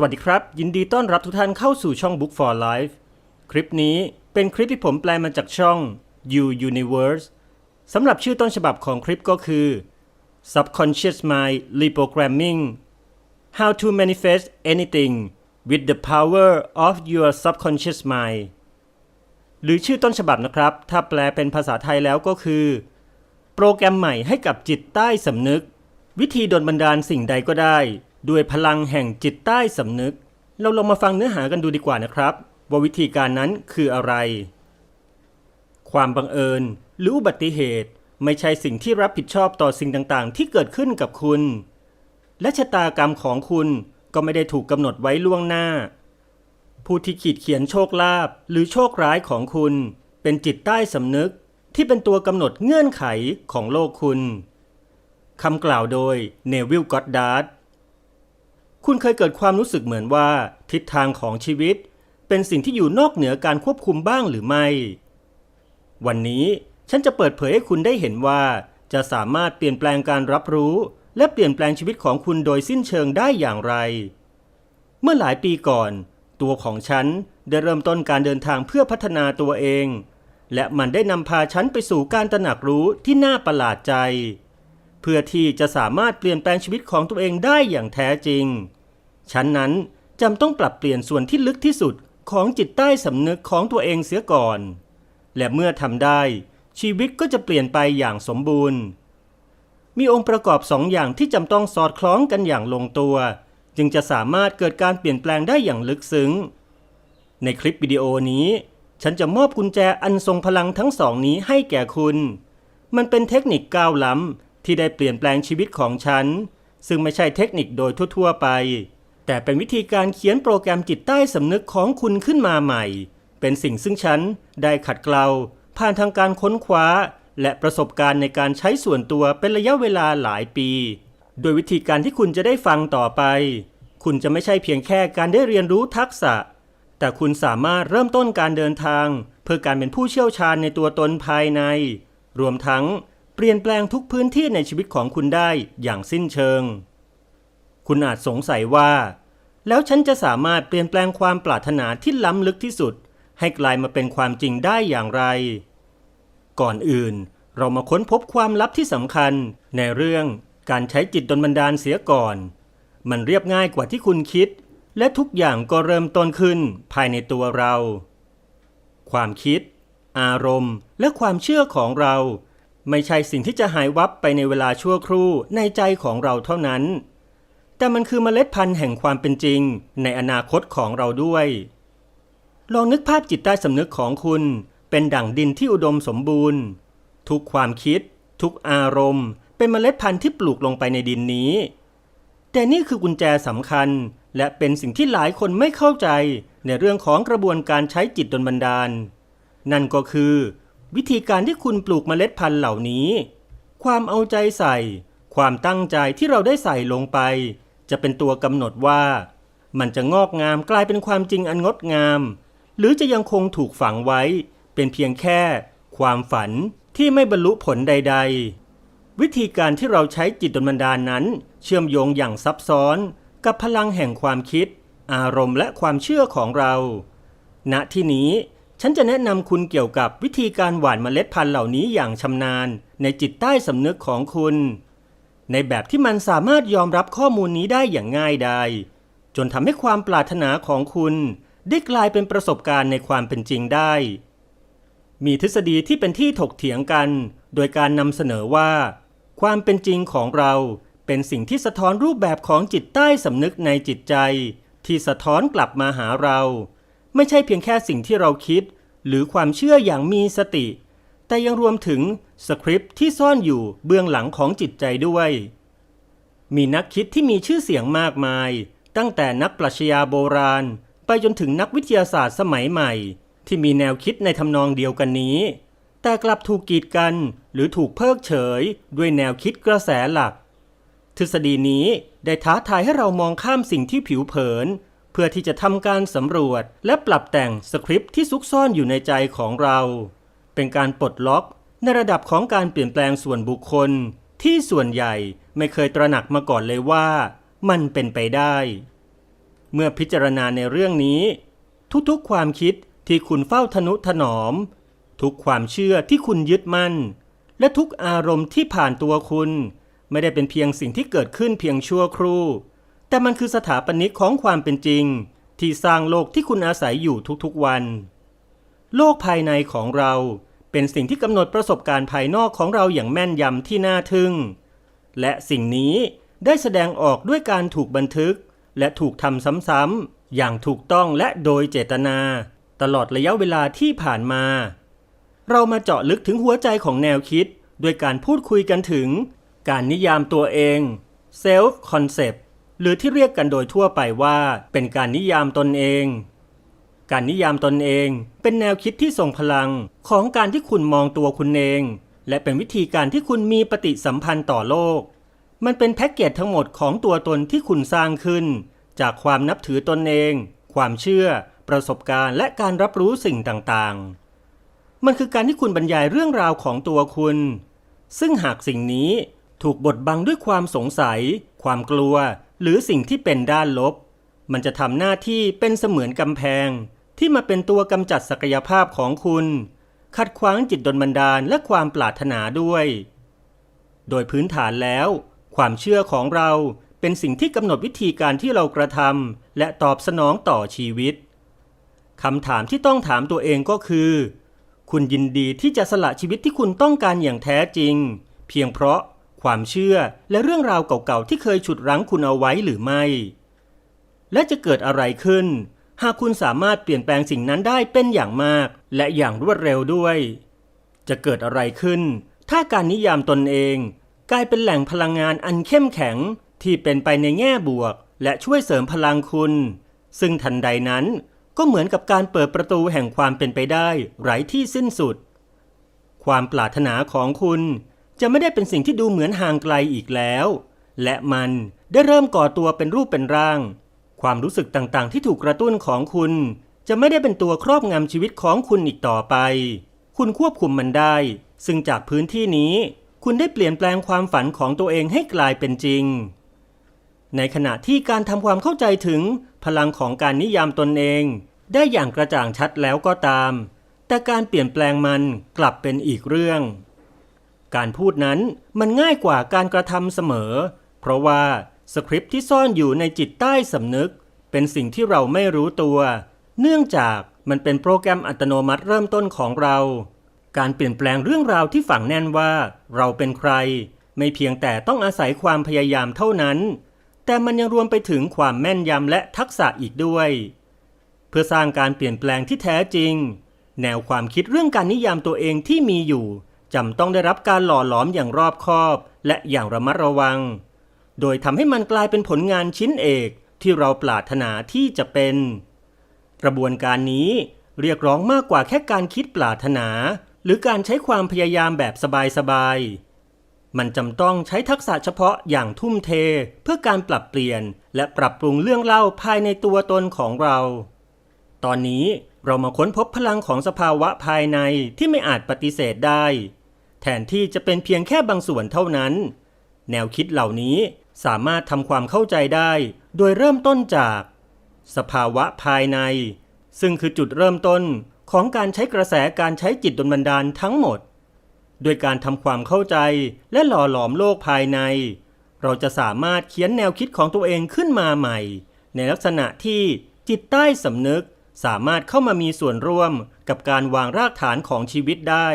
สวัสดีครับ ยินดีต้อนรับทุกท่านเข้าสู่ช่อง Book for Life คลิปนี้เป็นคลิปที่ผมแปลมาจากช่อง You Universe สำหรับชื่อต้นฉบับของคลิปก็คือ Subconscious Mind Reprogramming How to Manifest Anything with the Power of Your Subconscious Mind หรือชื่อต้นฉบับนะครับ ถ้าแปลเป็นภาษาไทยแล้วก็คือ โปรแกรมใหม่ให้กับจิตใต้สำนึก วิธีดลบันดาลสิ่งใดก็ได้ ด้วยพลังแห่งจิตใต้สำนึก เราลองมาฟังเนื้อหากันดูดีกว่านะครับ ว่าวิธีการนั้นคืออะไร ความบังเอิญ หรืออุบัติเหตุ ไม่ใช่สิ่งที่รับผิดชอบต่อสิ่งต่างๆ ที่เกิดขึ้นกับคุณ และชะตากรรมของคุณก็ไม่ได้ถูกกำหนดไว้ล่วงหน้า ผู้ที่ขีดเขียนโชคลาภหรือโชคร้ายของคุณ เป็นจิตใต้สำนึกที่เป็นตัวกำหนดเงื่อนไขของโลกคุณคำกล่าวโดยเนวิลกอดดาร์ด คุณเคยเกิดความรู้สึกเหมือนว่า ทิศทางของชีวิต เป็นสิ่งที่อยู่นอกเหนือการควบคุมบ้างหรือไม่ วันนี้ฉันจะเปิดเผยให้คุณได้เห็นว่า จะสามารถเปลี่ยนแปลงการรับรู้ และเปลี่ยนแปลงชีวิตของคุณโดยสิ้นเชิงได้อย่างไร เมื่อหลายปีก่อน ตัวของฉันได้เริ่มต้นการเดินทางเพื่อพัฒนาตัวเอง และมันได้นำพาฉันไปสู่การตระหนักรู้ที่น่าประหลาดใจ เพื่อที่จะสามารถเปลี่ยนแปลงชีวิตของตัวเองได้อย่างแท้จริง ฉันนั้นจำต้องปรับเปลี่ยนส่วนที่ลึกที่สุดของจิตใต้สำนึกของตัวเองเสียก่อน และเมื่อทำได้ ชีวิตก็จะเปลี่ยนไปอย่างสมบูรณ์ มีองค์ประกอบสองอย่างที่จำต้องสอดคล้องกันอย่างลงตัว จึงจะสามารถเกิดการเปลี่ยนแปลงได้อย่างลึกซึ้ง ในคลิปวิดีโอนี้ ฉันจะมอบกุญแจอันทรงพลังทั้งสองนี้ให้แก่คุณ มันเป็นเทคนิคก้าวล้ำ ที่ได้เปลี่ยนแปลงชีวิตของฉัน ซึ่งไม่ใช่เทคนิคโดยทั่ว ๆ ไป แต่เป็นวิธีการเขียนโปรแกรมจิตใต้สำนึกของคุณขึ้นมาใหม่ เป็นสิ่งซึ่งฉันได้ขัดเกลาผ่านทางการค้นคว้า และประสบการณ์ในการใช้ส่วนตัวเป็นระยะเวลาหลายปี โดยวิธีการที่คุณจะได้ฟังต่อไป คุณจะไม่ใช่เพียงแค่การได้เรียนรู้ทักษะ แต่คุณสามารถเริ่มต้นการเดินทาง เพื่อการเป็นผู้เชี่ยวชาญในตัวตนภายใน รวมทั้ง เปลี่ยนแปลงทุกพื้นที่ในชีวิตของคุณได้อย่างสิ้นเชิง คุณอาจสงสัยว่า แล้วฉันจะสามารถเปลี่ยนแปลงความปรารถนาที่ล้ำลึกที่สุด ให้กลายมาเป็นความจริงได้อย่างไร ก่อนอื่น เรามาค้นพบความลับที่สำคัญในเรื่องการใช้จิตดลบันดาลเสียก่อน มันเรียบง่ายกว่าที่คุณคิด และทุกอย่างก็เริ่มต้นขึ้นภายในตัวเรา ความคิด อารมณ์ และความเชื่อของเรา ไม่ใช่สิ่งที่จะหายวับไปในเวลาชั่วครู่ในใจของเราเท่านั้น แต่มันคือเมล็ดพันธุ์แห่งความเป็นจริง ในอนาคตของเราด้วย ลองนึกภาพจิตใต้สำนึกของคุณ เป็นดั่งดินที่อุดมสมบูรณ์ ทุกความคิด ทุกอารมณ์ เป็นเมล็ดพันธุ์ที่ปลูกลงไปในดินนี้ แต่นี่คือกุญแจสำคัญ และเป็นสิ่งที่หลายคนไม่เข้าใจในเรื่องของกระบวนการใช้จิตดลบันดาล นั่นก็คือ วิธีการที่คุณปลูกเมล็ดพันธุ์เหล่านี้ ความเอาใจใส่ ความตั้งใจที่เราได้ใส่ลงไป จะเป็นตัวกำหนดว่า มันจะงอกงามกลายเป็นความจริงอันงดงาม หรือจะยังคงถูกฝังไว้ เป็นเพียงแค่ ความฝันที่ไม่บรรลุผลใด ๆ วิธีการที่เราใช้จิตดลบันดาลนั้น เชื่อมโยงอย่างซับซ้อน กับพลังแห่งความคิด อารมณ์และความเชื่อของเรา ณที่นี้ ฉันจะแนะนำคุณเกี่ยวกับวิธีการหว่านเมล็ดพันธุ์เหล่านี้อย่างชำนาญ ในจิตใต้สำนึกของคุณ ในแบบที่มันสามารถยอมรับข้อมูลนี้ได้อย่างง่ายดายจนทำให้ความปรารถนาของคุณ ได้กลายเป็นประสบการณ์ในความเป็นจริงได้ มีทฤษฎีที่เป็นที่ถกเถียงกัน โดยการนำเสนอว่า ความเป็นจริงของเราเป็นสิ่งที่สะท้อนรูปแบบของจิตใต้สำนึกในจิตใจ ที่สะท้อนกลับมาหาเรา ไม่ใช่เพียงแค่สิ่งที่เราคิด หรือความเชื่ออย่างมีสติ แต่ยังรวมถึงสคริปต์ที่ซ่อนอยู่เบื้องหลังของจิตใจด้วย มีนักคิดที่มีชื่อเสียงมากมาย ตั้งแต่นักปรัชญาโบราณ ไปจนถึงนักวิทยาศาสตร์สมัยใหม่ ที่มีแนวคิดในทำนองเดียวกันนี้ แต่กลับถูกกีดกัน หรือถูกเพิกเฉย ด้วยแนวคิดกระแสหลัก ทฤษฎีนี้ได้ท้าทายให้เรามองข้ามสิ่งที่ผิวเผิน พื่อที่จะทำการสำรวจและปรับแต่งสคริปต์ที่ซุกซ่อนอยู่ในใจของเรา เป็นการปลดล็อกในระดับของการเปลี่ยนแปลงส่วนบุคคล ที่ส่วนใหญ่ไม่เคยตระหนักมาก่อนเลยว่า มันเป็นไปได้ เมื่อพิจารณาในเรื่องนี้ ทุกๆความคิดที่คุณเฝ้าทนุถนอม ทุกความเชื่อที่คุณยึดมั่น และทุกอารมณ์ที่ผ่านตัวคุณ ไม่ได้เป็นเพียงสิ่งที่เกิดขึ้นเพียงชั่วครู่ แต่มันคือสถาปนิกของความเป็นจริง ที่สร้างโลกที่คุณอาศัยอยู่ทุกๆวัน โลกภายในของเราเป็นสิ่งที่กำหนดประสบการณ์ภายนอกของเราอย่างแม่นยำที่น่าทึ่ง และสิ่งนี้ได้แสดงออกด้วยการถูกบันทึก และถูกทำซ้ำๆอย่างถูกต้องและโดยเจตนา ตลอดระยะเวลาที่ผ่านมา เรามาเจาะลึกถึงหัวใจของแนวคิด ด้วยการพูดคุยกันถึง การนิยามตัวเอง self concept หรือที่เรียกกันโดยทั่วไปว่า เป็นการนิยามตนเอง การนิยามตนเองเป็นแนวคิดที่ทรงพลังของการที่คุณมองตัวคุณเอง และเป็นวิธีการที่คุณมีปฏิสัมพันธ์ต่อโลก มันเป็นแพ็กเกจทั้งหมดของตัวตนที่คุณสร้างขึ้น จากความนับถือตนเอง ความเชื่อ ประสบการณ์ และการรับรู้สิ่งต่างๆ มันคือการที่คุณบรรยายเรื่องราวของตัวคุณ ซึ่งหากสิ่งนี้ถูกบดบังด้วยความสงสัย ความกลัว หรือสิ่งที่เป็นด้านลบ มันจะทำหน้าที่เป็นเสมือนกำแพง ที่มาเป็นตัวกำจัดศักยภาพของคุณ ขัดขวางจิตดลบันดาลและความปรารถนาด้วย โดยพื้นฐานแล้ว ความเชื่อของเราเป็นสิ่งที่กำหนดวิธีการที่เรากระทำและตอบสนองต่อชีวิตคำถามที่ต้องถามตัวเองก็คือ คุณยินดีที่จะสละชีวิตที่คุณต้องการอย่างแท้จริง เพียงเพราะ ความเชื่อและเรื่องราวเก่าๆที่เคยฉุดรั้งคุณเอาไว้หรือไม่ และจะเกิดอะไรขึ้น หากคุณสามารถเปลี่ยนแปลงสิ่งนั้นได้เป็นอย่างมาก และอย่างรวดเร็วด้วย จะเกิดอะไรขึ้น ถ้าการนิยามตนเอง กลายเป็นแหล่งพลังงานอันเข้มแข็งที่เป็นไปในแง่บวก และช่วยเสริมพลังคุณ ซึ่งทันใดนั้นก็เหมือนกับการเปิดประตูแห่งความเป็นไปได้ไร้ที่สิ้นสุด ความปรารถนาของคุณ จะไม่ได้เป็นสิ่งที่ดูเหมือนห่างไกลอีกแล้ว และมันได้เริ่มก่อตัวเป็นรูปเป็นร่าง ความรู้สึกต่างๆ ที่ถูกกระตุ้นของคุณ จะไม่ได้เป็นตัวครอบงำชีวิตของคุณอีกต่อไป คุณควบคุมมันได้ ซึ่งจากพื้นที่นี้ คุณได้เปลี่ยนแปลงความฝันของตัวเองให้กลายเป็นจริง ในขณะที่การทำความเข้าใจถึงพลังของการนิยามตนเอง ได้อย่างกระจ่างชัดแล้วก็ตาม แต่การเปลี่ยนแปลงมันกลับเป็นอีกเรื่อง การพูดนั้นมันง่ายกว่าการกระทำเสมอ เพราะว่าสคริปต์ที่ซ่อนอยู่ในจิตใต้สำนึก เป็นสิ่งที่เราไม่รู้ตัว เนื่องจากมันเป็นโปรแกรมอัตโนมัติเริ่มต้นของเรา การเปลี่ยนแปลงเรื่องราวที่ฝังแน่นว่า เราเป็นใคร ไม่เพียงแต่ต้องอาศัยความพยายามเท่านั้น แต่มันยังรวมไปถึงความแม่นยำและทักษะอีกด้วย เพื่อสร้างการเปลี่ยนแปลงที่แท้จริง แนวความคิดเรื่องการนิยามตัวเองที่มีอยู่ จำต้องได้รับการหล่อหลอมอย่างรอบคอบ และอย่างระมัดระวัง โดยทำให้มันกลายเป็นผลงานชิ้นเอกที่เราปรารถนาที่จะเป็น กระบวนการนี้เรียกร้องมากกว่าแค่การคิดปรารถนา หรือการใช้ความพยายามแบบสบายๆ มันจำต้องใช้ทักษะเฉพาะอย่างทุ่มเทเพื่อการปรับเปลี่ยนและปรับปรุงเรื่องเล่าภายในตัวตนของเรา ตอนนี้เรามาค้นพบพลังของสภาวะภายในที่ไม่อาจปฏิเสธได้ แทนที่จะเป็นเพียงแค่บางส่วนเท่านั้น แนวคิดเหล่านี้สามารถทำความเข้าใจได้ โดยเริ่มต้นจาก สภาวะภายใน ซึ่งคือจุดเริ่มต้นของการใช้กระแสการใช้จิตดลบันดาลทั้งหมด โดยการทำความเข้าใจและหล่อหลอมโลกภายใน เราจะสามารถเขียนแนวคิดของตัวเองขึ้นมาใหม่ ในลักษณะที่จิตใต้สำนึกสามารถเข้ามามีส่วนร่วมกับการวางรากฐานของชีวิตได้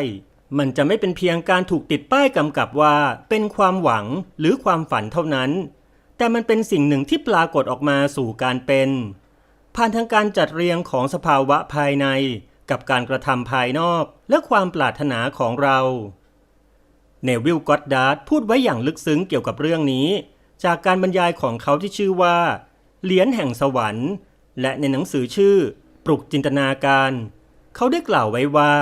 มันจะไม่เป็นเพียงการถูกติดป้ายกำกับว่าเป็นความหวังหรือความฝันเท่านั้น แต่มันเป็นสิ่งหนึ่งที่ปรากฏออกมาสู่การเป็น ผ่านทางการจัดเรียงของสภาวะภายใน กับการกระทำภายนอกและความปรารถนาของเราเนวิลก็อดดาร์ดพูดไว้อย่างลึกซึ้งเกี่ยวกับเรื่องนี้ จากการบรรยายของเขาที่ชื่อว่า เหรียญแห่งสวรรค์ และในหนังสือชื่อ ปลุกจินตนาการ เขาได้กล่าวไว้ว่า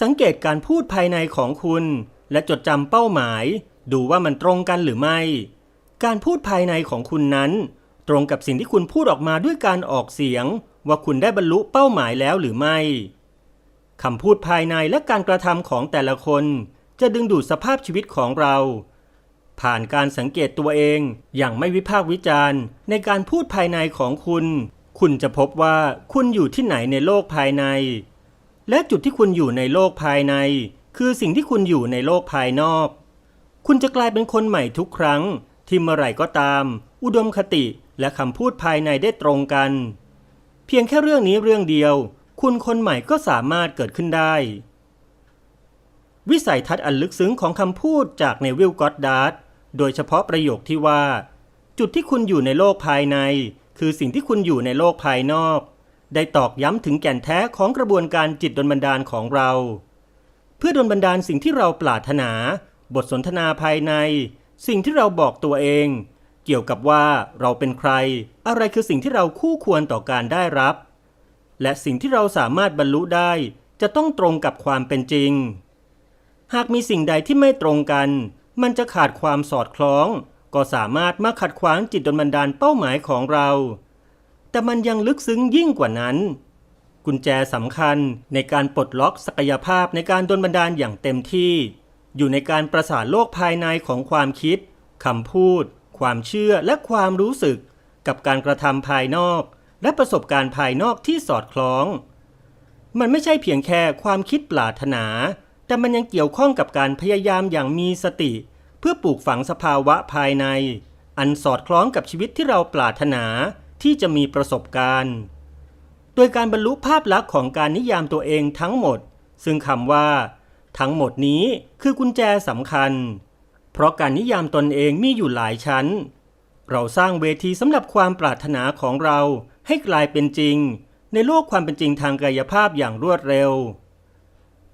สังเกตการพูดภายในของคุณ และจดจำเป้าหมาย ดูว่ามันตรงกันหรือไม่ การพูดภายในของคุณนั้น ตรงกับสิ่งที่คุณพูดออกมาด้วยการออกเสียง ว่าคุณได้บรรลุเป้าหมายแล้วหรือไม่คำพูดภายในและการกระทำของแต่ละคน จะดึงดูดสภาพชีวิตของเรา ผ่านการสังเกตตัวเองอย่างไม่วิพากษ์วิจารณ์ ในการพูดภายในของคุณ คุณจะพบว่าคุณอยู่ที่ไหนในโลกภายใน และจุดที่คุณอยู่ในโลกภายใน คือสิ่งที่คุณอยู่ในโลกภายนอก คุณจะกลายเป็นคนใหม่ทุกครั้ง ที่เมื่อไหร่ก็ตาม อุดมคติและคำพูดภายในได้ตรงกัน เพียงแค่เรื่องนี้เรื่องเดียว คุณคนใหม่ก็สามารถเกิดขึ้นได้ วิสัยทัศน์อันลึกซึ้งของคำพูดจากเนวิลก็อดดาร์ดโดยเฉพาะประโยคที่ว่า จุดที่คุณอยู่ในโลกภายใน คือสิ่งที่คุณอยู่ในโลกภายนอก ได้ตอกย้ำถึงแก่นแท้ของกระบวนการจิตดลบันดาลของเรา เพื่อดลบันดาลสิ่งที่เราปรารถนา บทสนทนาภายใน สิ่งที่เราบอกตัวเอง เกี่ยวกับว่าเราเป็นใคร อะไรคือสิ่งที่เราคู่ควรต่อการได้รับ และสิ่งที่เราสามารถบรรลุได้จะต้องตรงกับความเป็นจริง หากมีสิ่งใดที่ไม่ตรงกัน มันจะขาดความสอดคล้อง ก็สามารถมาขัดขวางจิตดลบันดาลเป้าหมายของเรา แต่มันยังลึกซึ้งยิ่งกว่านั้น กุญแจสำคัญในการปลดล็อกศักยภาพในการดลบันดาลอย่างเต็มที่ อยู่ในการประสานโลกภายในของความคิดคำพูด ความเชื่อและความรู้สึก กับการกระทำภายนอก และประสบการณ์ภายนอกที่สอดคล้อง มันไม่ใช่เพียงแค่ความคิดปรารถนา แต่มันยังเกี่ยวข้องกับการพยายามอย่างมีสติ เพื่อปลูกฝังสภาวะภายใน อันสอดคล้องกับชีวิตที่เราปรารถนา ที่จะมีประสบการณ์ โดยการบรรลุภาพลักษณ์ของการนิยามตัวเองทั้งหมด ซึ่งคำว่า ทั้งหมดนี้คือกุญแจสำคัญ เพราะการนิยามตนเองมีอยู่หลายชั้น เราสร้างเวทีสำหรับความปรารถนาของเราให้กลายเป็นจริง ในโลกความเป็นจริงทางกายภาพอย่างรวดเร็ว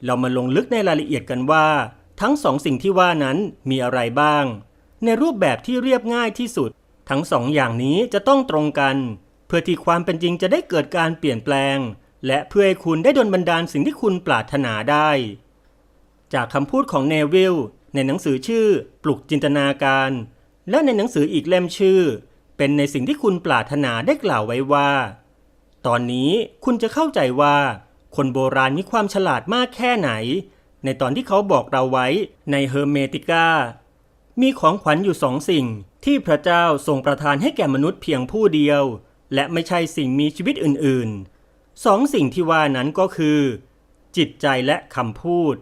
เรามาลงลึกในรายละเอียดกันว่า ทั้งสองสิ่งที่ว่านั้นมีอะไรบ้าง ในรูปแบบที่เรียบง่ายที่สุด ทั้งสองอย่างนี้จะต้องตรงกัน เพื่อที่ความเป็นจริงจะได้เกิดการเปลี่ยนแปลง และเพื่อให้คุณได้ดลบันดาลสิ่งที่คุณปรารถนาได้ จากคำพูดของเนวิลในหนังสือชื่อ ปลุกจินตนาการ และในหนังสืออีกเล่มชื่อ เป็นในสิ่งที่คุณปรารถนาได้กล่าวไว้ว่า ตอนนี้คุณจะเข้าใจว่า คนโบราณมีความฉลาดมากแค่ไหน ในตอนที่เขาบอกเราไว้ในเฮอร์เมติกามีของขวัญอยู่สองสิ่ง ที่พระเจ้าทรงประทานให้แก่มนุษย์เพียงผู้เดียว และไม่ใช่สิ่งมีชีวิตอื่นๆสองสิ่งที่ว่านั้นก็คือ จิตใจและคำพูด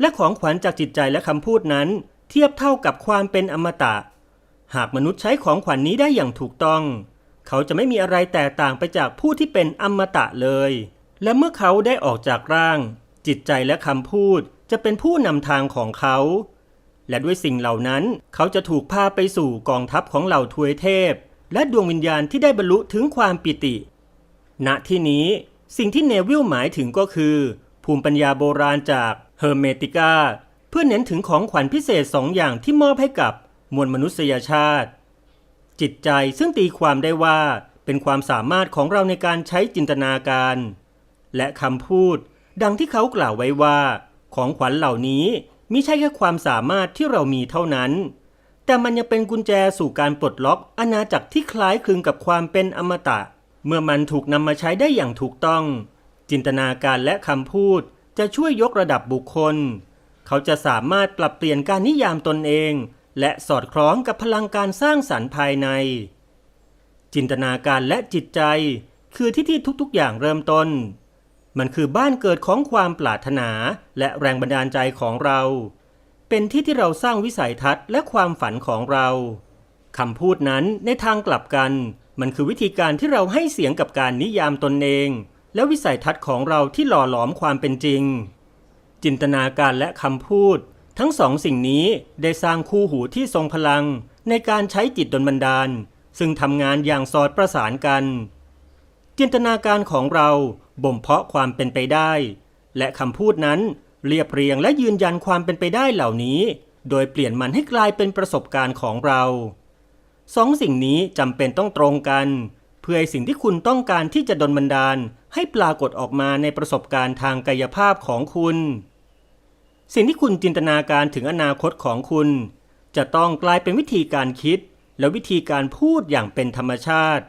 และของขวัญจากจิตใจและคำพูดนั้น เทียบเท่ากับความเป็นอมตะ หากมนุษย์ใช้ของขวัญนนี้ได้อย่างถูกต้อง เขาจะไม่มีอะไรแตกต่างไปจากผู้ที่เป็นอมตะเลย และเมื่อเขาได้ออกจากร่าง จิตใจและคำพูดจะเป็นผู้นำทางของเขา และด้วยสิ่งเหล่านั้น เขาจะถูกพาไปสู่กองทัพของเหล่าทวยเทพ และดวงวิญญาณที่ได้บรรลุถึงความปิติ ณที่นี้สิ่งที่เนวิลหมายถึงก็คือ ภูมิปัญญาโบราณจากเฮอร์เมติกาเพื่อเน้นถึงของขวัญพิเศษสองอย่างที่มอบให้กับมวลมนุษยชาติ จิตใจซึ่งตีความได้ว่าเป็นความสามารถของเราในการใช้จินตนาการ และคำพูดดังที่เขากล่าวไว้ว่า ของขวัญเหล่านี้ มิใช่แค่ความสามารถที่เรามีเท่านั้น แต่มันยังเป็นกุญแจสู่การปลดล็อกอาณาจักรที่คล้ายคลึงกับความเป็นอมตะ เมื่อมันถูกนำมาใช้ได้อย่างถูกต้อง จินตนาการและคำพูดจะช่วยยกระดับบุคคล เขาจะสามารถปรับเปลี่ยนการนิยามตนเอง และสอดคล้องกับพลังการสร้างสรรค์ภายใน จินตนาการและจิตใจ คือที่ที่ทุกๆอย่างเริ่มต้น มันคือบ้านเกิดของความปรารถนาและแรงบันดาลใจของเรา เป็นที่ที่เราสร้างวิสัยทัศน์และความฝันของเราคำพูดนั้นในทางกลับกัน มันคือวิธีการที่เราให้เสียงกับการนิยามตนเอง และวิสัยทัศน์ของเราที่หล่อหลอมความเป็นจริง จินตนาการและคำพูด ทั้งสองสิ่งนี้ได้สร้างคู่หูที่ทรงพลัง ในการใช้จิตดลบันดาล ซึ่งทำงานอย่างสอดประสานกัน จินตนาการของเรา บ่มเพาะความเป็นไปได้ และคำพูดนั้นเรียบเรียงและยืนยันความเป็นไปได้เหล่านี้ โดยเปลี่ยนมันให้กลายเป็นประสบการณ์ของเราสองสิ่งนี้จำเป็นต้องตรงกัน เพื่อให้สิ่งที่คุณต้องการที่จะดลบันดาล ให้ปรากฏออกมาในประสบการณ์ทางกายภาพของคุณ สิ่งที่คุณจินตนาการถึงอนาคตของคุณ จะต้องกลายเป็นวิธีการคิด และวิธีการพูดอย่างเป็นธรรมชาติ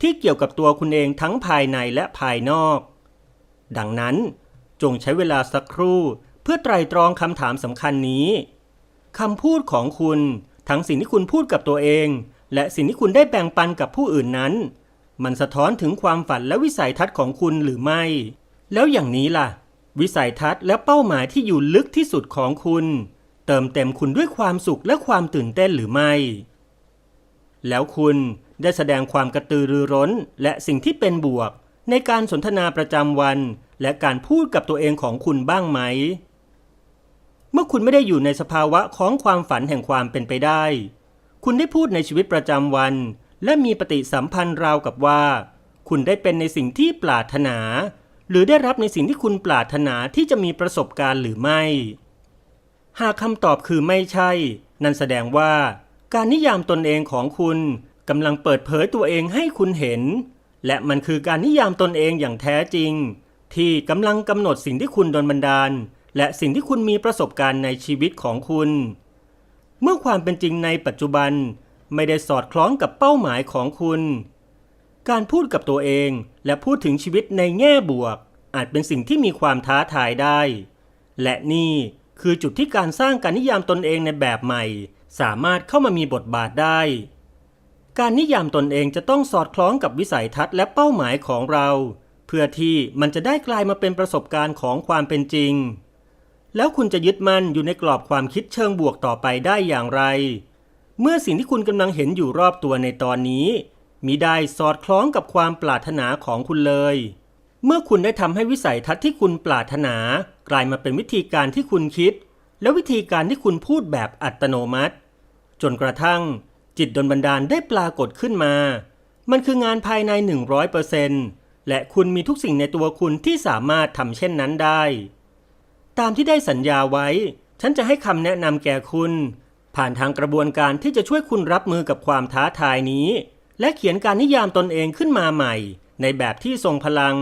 ที่เกี่ยวกับตัวคุณเองทั้งภายในและภายนอก ดังนั้นจงใช้เวลาสักครู่เพื่อไตรตรองคำถามสำคัญนี้คำพูดของคุณทั้งสิ่งที่คุณพูดกับตัวเอง และสิ่งที่คุณได้แบ่งปันกับผู้อื่นนั้น มันสะท้อนถึงความฝันและวิสัยทัศน์ของคุณหรือไม่ แล้วอย่างนี้ล่ะ วิสัยทัศน์และเป้าหมายที่อยู่ลึกที่สุดของคุณ เติมเต็มคุณด้วยความสุขและความตื่นเต้นหรือไม่ แล้วคุณได้แสดงความกระตือรือร้นและสิ่งที่เป็นบวก ในการสนทนาประจำวัน และการพูดกับตัวเองของคุณบ้างไหม เมื่อคุณไม่ได้อยู่ในสภาวะของความฝันแห่งความเป็นไปได้ คุณได้พูดในชีวิตประจำวัน และมีปฏิสัมพันธ์ราวกับว่า คุณได้เป็นในสิ่งที่ปรารถนา หรือได้รับในสิ่งที่คุณปรารถนาที่จะมีประสบการณ์หรือไม่ หากคำตอบคือไม่ใช่ นั่นแสดงว่า การนิยามตนเองของคุณกำลังเปิดเผยตัวเองให้คุณเห็น และมันคือการนิยามตนเองอย่างแท้จริง ที่กำลังกำหนดสิ่งที่คุณโดนบันดาล และสิ่งที่คุณมีประสบการณ์ในชีวิตของคุณ เมื่อความเป็นจริงในปัจจุบันไม่ได้สอดคล้องกับเป้าหมายของคุณ การพูดกับตัวเองและพูดถึงชีวิตในแง่บวก อาจเป็นสิ่งที่มีความท้าทายได้ และนี่คือจุดที่การสร้างการนิยามตนเองในแบบใหม่ สามารถเข้ามามีบทบาทได้ การนิยามตนเองจะต้องสอดคล้องกับวิสัยทัศน์และเป้าหมายของเรา เพื่อที่มันจะได้กลายมาเป็นประสบการณ์ของความเป็นจริง แล้วคุณจะยึดมั่นอยู่ในกรอบความคิดเชิงบวกต่อไปได้อย่างไร เมื่อสิ่งที่คุณกำลังเห็นอยู่รอบตัวในตอนนี้มิได้สอดคล้องกับความปรารถนาของคุณเลย เมื่อคุณได้ทำให้วิสัยทัศน์ที่คุณปรารถนา กลายมาเป็นวิธีการที่คุณคิด และวิธีการที่คุณพูดแบบอัตโนมัติ จนกระทั่ง จิตดลบันดาลได้ปรากฏขึ้นมา มันคืองานภายใน 100%และคุณมีทุกสิ่งในตัวคุณที่สามารถทำเช่นนั้นได้ ตามที่ได้สัญญาไว้ ฉันจะให้คำแนะนำแก่คุณ ผ่านทางกระบวนการที่จะช่วยคุณรับมือกับความท้าทายนี้ และเขียนการนิยามตนเองขึ้นมาใหม่ ในแบบที่ทรงพลัง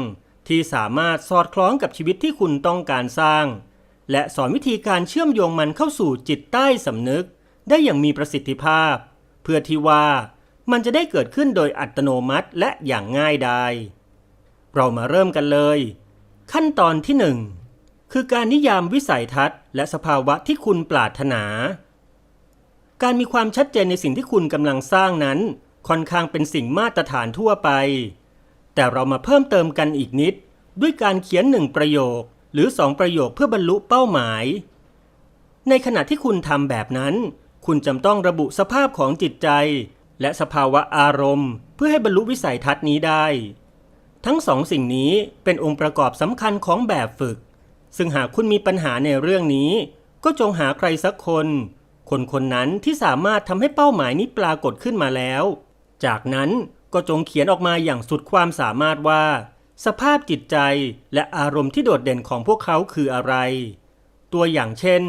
ที่สามารถสอดคล้องกับชีวิตที่คุณต้องการสร้าง และสอนวิธีการเชื่อมโยงมันเข้าสู่จิตใต้สำนึก ได้อย่างมีประสิทธิภาพ เพื่อที่ว่ามันจะได้เกิดขึ้นโดยอัตโนมัติและอย่างง่ายดาย เรามาเริ่มกันเลย ขั้นตอนที่หนึ่งคือการนิยามวิสัยทัศน์ และสภาวะที่คุณปรารถนา การมีความชัดเจนในสิ่งที่คุณกำลังสร้างนั้น ค่อนข้างเป็นสิ่งมาตรฐานทั่วไป แต่เรามาเพิ่มเติมกันอีกนิด ด้วยการเขียนหนึ่งประโยค หรือสองประโยคเพื่อบรรลุเป้าหมาย ในขณะที่คุณทำแบบนั้น คุณจำต้องระบุสภาพของจิตใจ และสภาวะอารมณ์ เพื่อให้บรรลุวิสัยทัศน์นี้ได้ ทั้งสองสิ่งนี้เป็นองค์ประกอบสำคัญของแบบฝึก ซึ่งหากคุณมีปัญหาในเรื่องนี้ ก็จงหาใครสักคน คนคนนั้นที่สามารถทำให้เป้าหมายนี้ปรากฏขึ้นมาแล้ว จากนั้นก็จงเขียนออกมาอย่างสุดความสามารถว่า สภาพจิตใจและอารมณ์ที่โดดเด่นของพวกเขาคืออะไร ตัวอย่างเช่น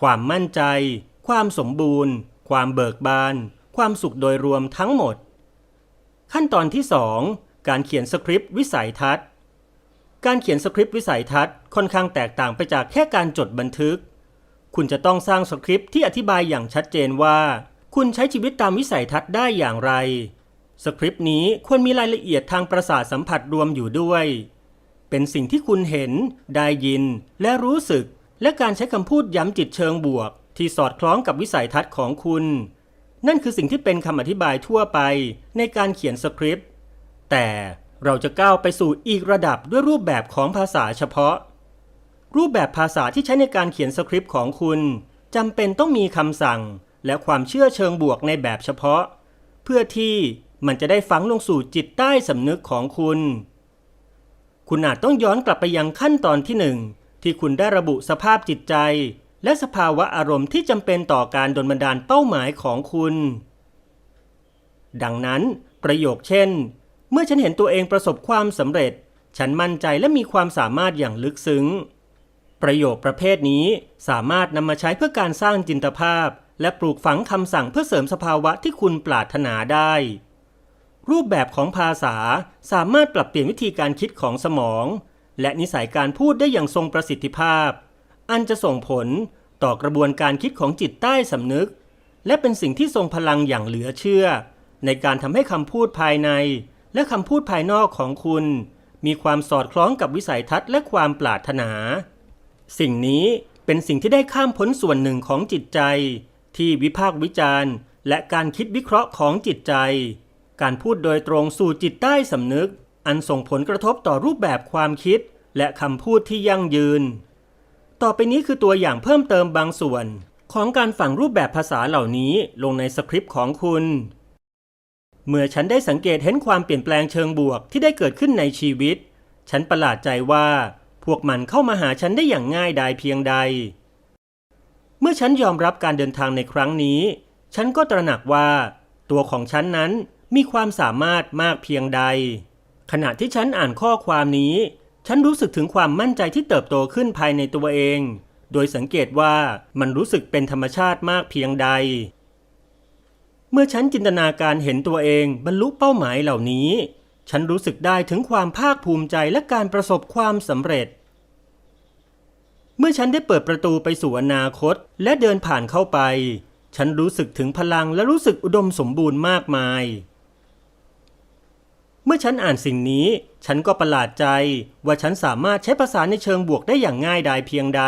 ความมั่นใจ ความสมบูรณ์ ความเบิกบาน ความสุขโดยรวมทั้งหมด ขั้นตอนที่ 2 การเขียนสคริปต์วิสัยทัศน์ การเขียนสคริปต์วิสัยทัศน์ค่อนข้างแตกต่างไปจากแค่การจดบันทึก คุณจะต้องสร้างสคริปต์ที่อธิบายอย่างชัดเจนว่า คุณใช้ชีวิตตามวิสัยทัศน์ได้อย่างไร สคริปต์นี้ควรมีรายละเอียดทางประสาทสัมผัสรวมอยู่ด้วย เป็นสิ่งที่คุณเห็น ได้ยิน และรู้สึก และการใช้คำพูดย้ำจิตเชิงบวกที่สอดคล้องกับวิสัยทัศน์ของคุณ นั่นคือสิ่งที่เป็นคำอธิบายทั่วไปในการเขียนสคริปต์ แต่เราจะก้าวไปสู่อีกระดับด้วยรูปแบบของภาษาเฉพาะ รูปแบบภาษาที่ใช้ในการเขียนสคริปต์ของคุณจำเป็นต้องมีคำสั่ง และความเชื่อเชิงบวกในแบบเฉพาะ เพื่อที่มันจะได้ฝังลงสู่จิตใต้สำนึกของคุณ คุณอาจต้องย้อนกลับไปยังขั้นตอนที่หนึ่งที่คุณได้ระบุสภาพจิตใจ และสภาวะอารมณ์ที่จำเป็นต่อการดลบันดาลเป้าหมายของคุณ ดังนั้น ประโยคเช่น เมื่อฉันเห็นตัวเองประสบความสำเร็จ ฉันมั่นใจและมีความสามารถอย่างลึกซึ้ง ประโยคประเภทนี้สามารถนำมาใช้เพื่อการสร้างจินตภาพ และปลูกฝังคำสั่งเพื่อเสริมสภาวะที่คุณปรารถนาได้ รูปแบบของภาษาสามารถปรับเปลี่ยนวิธีการคิดของสมอง และนิสัยการพูดได้อย่างทรงประสิทธิภาพ อันจะส่งผลต่อกระบวนการคิดของจิตใต้สำนึก และเป็นสิ่งที่ทรงพลังอย่างเหลือเชื่อ ในการทำให้คำพูดภายใน และคำพูดภายนอกของคุณ มีความสอดคล้องกับวิสัยทัศน์และความปรารถนา สิ่งนี้เป็นสิ่งที่ได้ข้ามพ้นส่วนหนึ่งของจิตใจ ที่วิพากษ์วิจารณ์ และการคิดวิเคราะห์ของจิตใจ การพูดโดยตรงสู่จิตใต้สำนึก อันส่งผลกระทบต่อรูปแบบความคิด และคำพูดที่ยั่งยืน ต่อไปนี้คือตัวอย่างเพิ่มเติมบางส่วน ของการฝังรูปแบบภาษาเหล่านี้ลงในสคริปต์ของคุณ เมื่อฉันได้สังเกตเห็นความเปลี่ยนแปลงเชิงบวกที่ได้เกิดขึ้นในชีวิต ฉันประหลาดใจว่า พวกมันเข้ามาหาฉันได้อย่างง่ายดายเพียงใด เมื่อฉันยอมรับการเดินทางในครั้งนี้ ฉันก็ตระหนักว่า ตัวของฉันนั้นมีความสามารถมากเพียงใด ขณะที่ฉันอ่านข้อความนี้ ฉันรู้สึกถึงความมั่นใจที่เติบโตขึ้นภายในตัวเอง โดยสังเกตว่ามันรู้สึกเป็นธรรมชาติมากเพียงใด เมื่อฉันจินตนาการเห็นตัวเองบรรลุเป้าหมายเหล่านี้ ฉันรู้สึกได้ถึงความภาคภูมิใจและการประสบความสำเร็จ เมื่อฉันได้เปิดประตูไปสู่อนาคตและเดินผ่านเข้าไป ฉันรู้สึกถึงพลังและรู้สึกอุดมสมบูรณ์มากมาย มื่อฉันอ่านสิ่งนี้ ฉันก็ประหลาดใจว่าฉันสามารถใช้ภาษาในเชิงบวกได้อย่างง่ายดายเพียงใด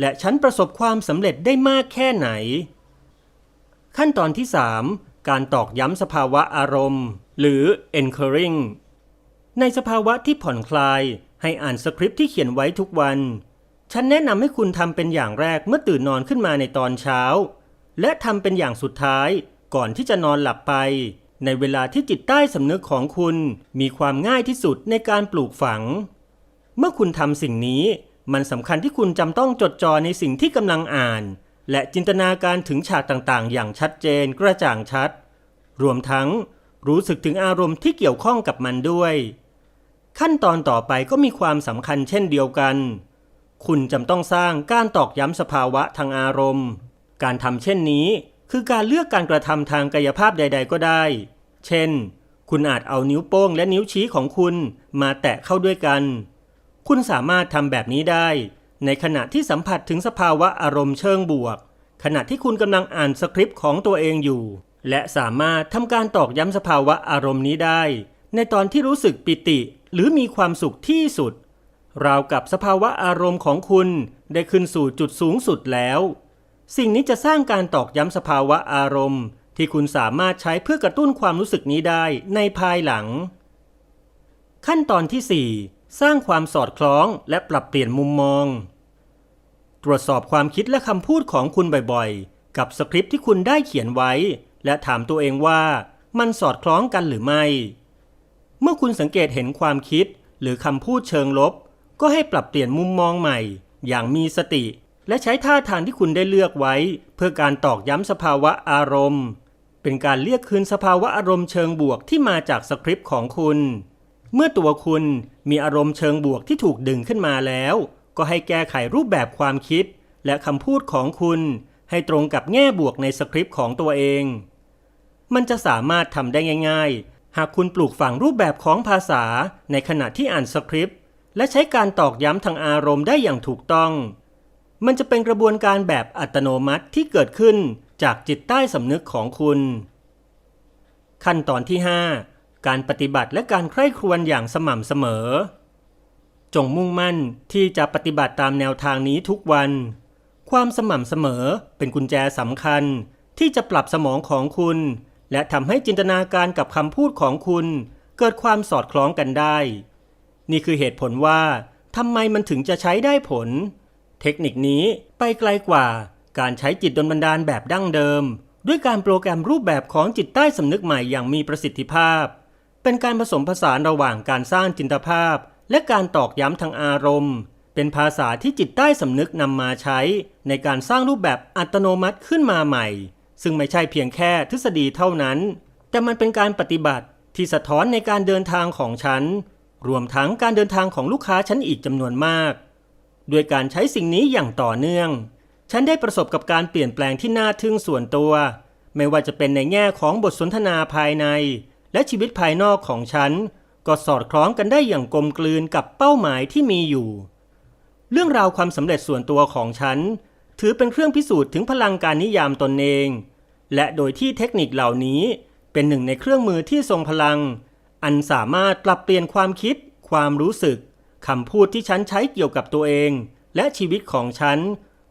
และฉันประสบความสำเร็จได้มากแค่ไหน ขั้นตอนที่ 3 การตอกย้ำสภาวะอารมณ์ หรือ anchoring ในสภาวะที่ผ่อนคลาย ให้อ่านสคริปต์ที่เขียนไว้ทุกวัน ฉันแนะนำให้คุณทำเป็นอย่างแรกเมื่อตื่นนอนขึ้นมาในตอนเช้า และทำเป็นอย่างสุดท้ายก่อนที่จะนอนหลับไป ในเวลาที่จิตใต้สำนึกของคุณมีความง่ายที่สุดในการปลูกฝัง เมื่อคุณทำสิ่งนี้ มันสำคัญที่คุณจำต้องจดจ่อในสิ่งที่กำลังอ่าน และจินตนาการถึงฉากต่างๆ อย่างชัดเจนกระจ่างชัด รวมทั้งรู้สึกถึงอารมณ์ที่เกี่ยวข้องกับมันด้วย ขั้นตอนต่อไปก็มีความสำคัญเช่นเดียวกัน คุณจำต้องสร้างการตอกย้ำสภาวะทางอารมณ์ การทำเช่นนี้คือการเลือกการกระทำทางกายภาพใด ๆ ก็ได้ เช่น คุณอาจเอานิ้วโป้งและนิ้วชี้ของคุณมาแตะเข้าด้วยกัน คุณสามารถทำแบบนี้ได้ ในขณะที่สัมผัสถึงสภาวะอารมณ์เชิงบวก ขณะที่คุณกำลังอ่านสคริปต์ของตัวเองอยู่ และสามารถทำการตอกย้ำสภาวะอารมณ์นี้ได้ ในตอนที่รู้สึกปิติหรือมีความสุขที่สุด ราวกับสภาวะอารมณ์ของคุณได้ขึ้นสู่จุดสูงสุดแล้ว สิ่งนี้จะสร้างการตอกย้ำสภาวะอารมณ์ ที่คุณสามารถใช้เพื่อกระตุ้นความรู้สึกนี้ได้ในภายหลัง ขั้นตอนที่ 4 สร้างความสอดคล้องและปรับเปลี่ยนมุมมอง ตรวจสอบความคิดและคำพูดของคุณบ่อยๆ กับสคริปต์ที่คุณได้เขียนไว้ และถามตัวเองว่ามันสอดคล้องกันหรือไม่ เมื่อคุณสังเกตเห็นความคิดหรือคำพูดเชิงลบ ก็ให้ปรับเปลี่ยนมุมมองใหม่ อย่างมีสติ และใช้ท่าทางที่คุณได้เลือกไว้ เพื่อการตอกย้ำสภาวะอารมณ์ เป็นการเรียกคืนสภาวะอารมณ์เชิงบวกที่มาจากสคริปต์ของคุณ เมื่อตัวคุณมีอารมณ์เชิงบวกที่ถูกดึงขึ้นมาแล้ว ก็ให้แก้ไขรูปแบบความคิด และคำพูดของคุณ ให้ตรงกับแง่บวกในสคริปต์ของตัวเอง มันจะสามารถทำได้ง่าย ๆ หากคุณปลูกฝังรูปแบบของภาษาในขณะที่อ่านสคริปต์และใช้การตอกย้ำทางอารมณ์ได้อย่างถูกต้อง มันจะเป็นกระบวนการแบบอัตโนมัติที่เกิดขึ้น จากจิตใต้สำนึกของคุณ ขั้นตอนที่ 5 การปฏิบัติและการใคร่ครวญอย่างสม่ำเสมอ จงมุ่งมั่นที่จะปฏิบัติตามแนวทางนี้ทุกวัน ความสม่ำเสมอเป็นกุญแจสำคัญที่จะปรับสมองของคุณ และทำให้จินตนาการกับคำพูดของคุณ เกิดความสอดคล้องกันได้ นี่คือเหตุผลว่าทำไมมันถึงจะใช้ได้ผล เทคนิคนี้ไปไกลกว่า การใช้จิตดลบันดาลแบบดั้งเดิม ด้วยการโปรแกรมรูปแบบของจิตใต้สำนึกใหม่อย่างมีประสิทธิภาพ เป็นการผสมผสานระหว่างการสร้างจินตภาพ และการตอกย้ำทางอารมณ์ เป็นภาษาที่จิตใต้สำนึกนำมาใช้ ในการสร้างรูปแบบอัตโนมัติขึ้นมาใหม่ ซึ่งไม่ใช่เพียงแค่ทฤษฎีเท่านั้น แต่มันเป็นการปฏิบัติที่สะท้อนในการเดินทางของฉัน รวมทั้งการเดินทางของลูกค้าฉันอีกจำนวนมาก ด้วยการใช้สิ่งนี้อย่างต่อเนื่อง ฉันได้ประสบกับการเปลี่ยนแปลงที่น่าทึ่งส่วนตัว ไม่ว่าจะเป็นในแง่ของบทสนทนาภายใน และชีวิตภายนอกของฉัน ก็สอดคล้องกันได้อย่างกลมกลืนกับเป้าหมายที่มีอยู่ เรื่องราวความสำเร็จส่วนตัวของฉัน ถือเป็นเครื่องพิสูจน์ถึงพลังการนิยามตนเอง และโดยที่เทคนิคเหล่านี้เป็นหนึ่งในเครื่องมือที่ทรงพลัง อันสามารถปรับเปลี่ยนความคิด ความรู้สึกคำพูดที่ฉันใช้เกี่ยวกับตัวเอง และชีวิตของฉัน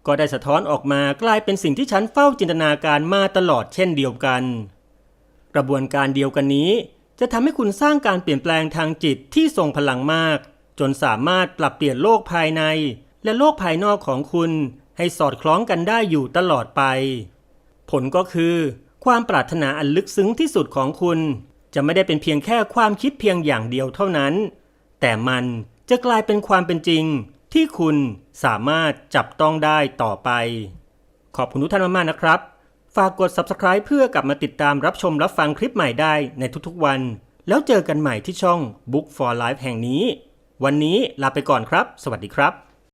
ก็ได้สะท้อนออกมากลายเป็นสิ่งที่ฉันเฝ้าจินตนาการมาตลอดเช่นเดียวกัน กระบวนการเดียวกันนี้ จะทำให้คุณสร้างการเปลี่ยนแปลงทางจิตที่ทรงพลังมาก จนสามารถปรับเปลี่ยนโลกภายใน และโลกภายนอกของคุณให้สอดคล้องกันได้อยู่ตลอดไป ผลก็คือ ความปรารถนาอันลึกซึ้งที่สุดของคุณ จะไม่ได้เป็นเพียงแค่ความคิดเพียงอย่างเดียวเท่านั้น แต่มันจะกลายเป็นความเป็นจริง ที่คุณสามารถจับต้องได้ต่อไป ขอบคุณทุกท่านมากๆนะครับ ฝากกด subscribe เพื่อกลับมาติดตามรับชมรับฟังคลิปใหม่ได้ในทุกๆวัน แล้วเจอกันใหม่ที่ช่อง Book for Life แห่งนี้ วันนี้ลาไปก่อนครับ สวัสดีครับ